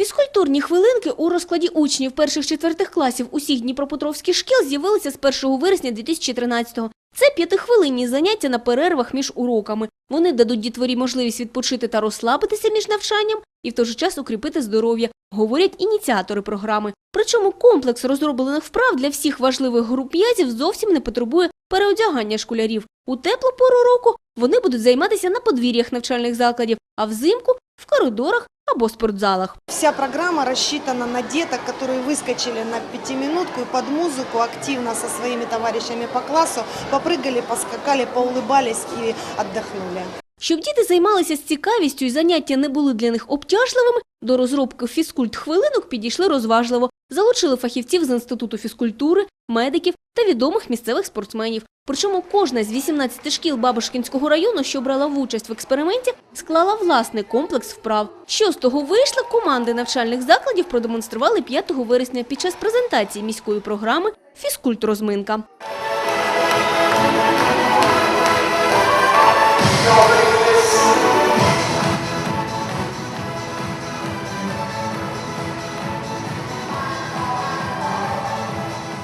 Фізкультурні хвилинки у розкладі учнів перших-четвертих класів усіх дніпропетровських шкіл з'явилися з 1 вересня 2013-го. Це п'ятихвилинні заняття на перервах між уроками. Вони дадуть дітворі можливість відпочити та розслабитися між навчанням і в той же час укріпити здоров'я, говорять ініціатори програми. Причому комплекс розроблених вправ для всіх важливих груп м'язів зовсім не потребує переодягання школярів. У теплу пору року вони будуть займатися на подвір'ях навчальних закладів, а взимку – в коридорах або спортзалах. Вся программа рассчитана на деток, которые выскочили на пятиминутку и под музыку активно со своими товарищами по классу попрыгали, поскакали, поулыбались и отдохнули. Щоб діти займалися з цікавістю і заняття не були для них обтяжливими, до розробки фізкульт-хвилинок підійшли розважливо. Залучили фахівців з Інституту фізкультури, медиків та відомих місцевих спортсменів. Причому кожна з 18 шкіл Бабушкінського району, що брала участь в експерименті, склала власний комплекс вправ. Що з того вийшло, команди навчальних закладів продемонстрували 5 вересня під час презентації міської програми «Фізкульт-розминка».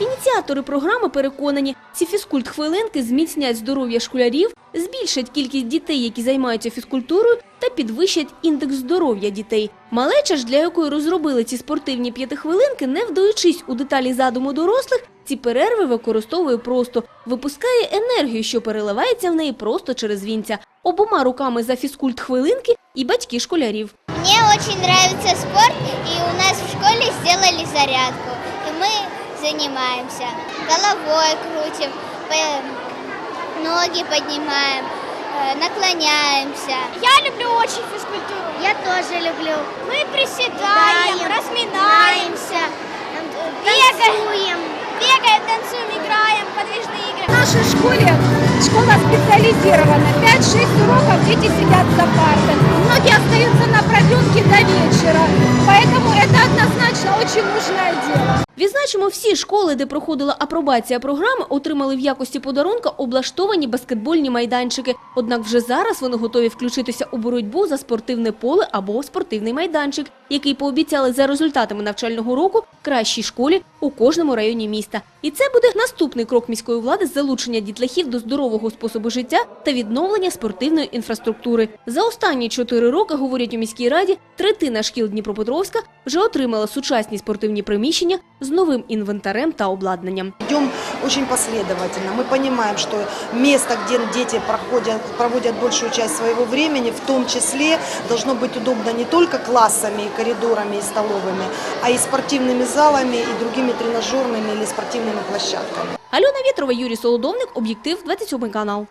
Ініціатори програми переконані, ці фізкульт-хвилинки зміцнять здоров'я школярів, збільшать кількість дітей, які займаються фізкультурою, та підвищать індекс здоров'я дітей. Малеча ж, для якої розробили ці спортивні п'ятихвилинки, не вдаючись у деталі задуму дорослих, ці перерви використовує просто, випускає енергію, що переливається в неї просто через вінця. Обома руками за фізкульт-хвилинки і батьки школярів. Мне очень нравится спорт, и у нас в школе сделали зарядку. И мы занимаемся. Головой крутим, ноги поднимаем, э, наклоняемся. Я люблю очень физкультуру. Я тоже люблю. Мы приседаем, Даем, разминаемся, Бегаем. бегаем, танцуем, играем, подвижные игры. В нашей школе школа специализирована. 5-6 уроков дети сидят за партой. Многие остаются на продленке до вечера. Поэтому Відзначимо, всі школи, де проходила апробація програми, отримали в якості подарунка облаштовані баскетбольні майданчики. Однак вже зараз вони готові включитися у боротьбу за спортивне поле або спортивний майданчик, який пообіцяли за результатами навчального року кращій школі у кожному районі міста. І це буде наступний крок міської влади з залучення дітлахів до здорового способу життя та відновлення спортивної інфраструктури. За останні чотири роки, говорять у міській раді, третина шкіл Дніпропетровська вже отримала сучасні спортивні приміщення з новим інвентарем та обладнанням. Идем очень последовательно. Мы понимаем, что место, где дети проходят, проводят большую часть своего времени, в том числе должно быть удобно не только классами, и коридорами и столовыми, а и спортивными залами и другими тренажерными или спортивными площадками. Альона Вітрова, Юрій Солодовник, Об'єктив, 27 канал.